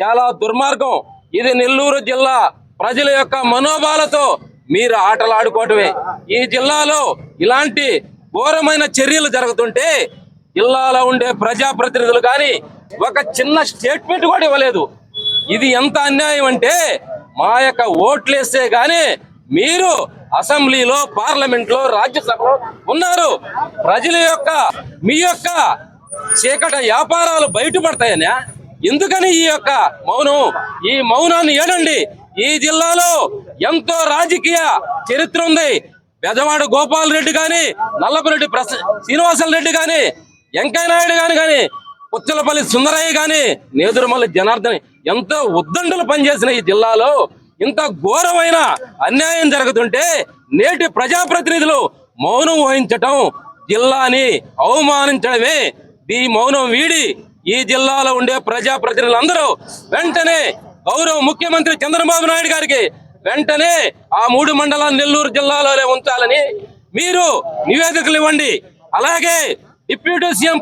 చాలా దుర్మార్గం. ఇది నెల్లూరు జిల్లా ప్రజల యొక్క మనోభాలతో మీరు ఆటలు ఆడుకోవటమే. ఈ జిల్లాలో ఇలాంటి ఘోరమైన చర్యలు జరుగుతుంటే జిల్లాలో ఉండే ప్రజాప్రతినిధులు కానీ ఒక చిన్న స్టేట్మెంట్ కూడా ఇవ్వలేదు. ఇది ఎంత అన్యాయం అంటే మా యొక్క ఓట్లేస్తే కానీ మీరు అసెంబ్లీలో పార్లమెంట్లో రాజ్యసభలో ఉన్నారు. ప్రజల యొక్క మీ యొక్క చీకట వ్యాపారాలు బయటపడతాయనా ఎందుకని ఈ యొక్క మౌనం ఈ మౌనాన్ని ఏడండి ఈ జిల్లాలో ఎంతో రాజకీయ చరిత్ర ఉంది. పెదవాడ గోపాల్ రెడ్డి కానీ నల్లపరెడ్డి ప్రస శ్రీనివాసల రెడ్డి కానీ వెంకయ్య నాయుడు గాని కానీ పుచ్చలపల్లి సుందరయ్య కానీ నేదురుమల్లి జనార్దన్ ఎంతో ఉద్దండులు పనిచేసిన ఈ జిల్లాలో ఇంత ఘోరమైన అన్యాయం జరుగుతుంటే నేటి ప్రజాప్రతినిధులు మౌనం వహించటం జిల్లాని అవమానించడమే. ఈ మౌనం వీడి ఈ జిల్లాలో ఉండే ప్రజాప్రతినిధులందరూ వెంటనే గౌరవ ముఖ్యమంత్రి చంద్రబాబు నాయుడు గారికి వెంటనే ఆ మూడు మండలాలు నెల్లూరు జిల్లాలోనే ఉంచాలని మీరు నివేదికలు ఇవ్వండి. అలాగే డిప్యూటీ సీఎం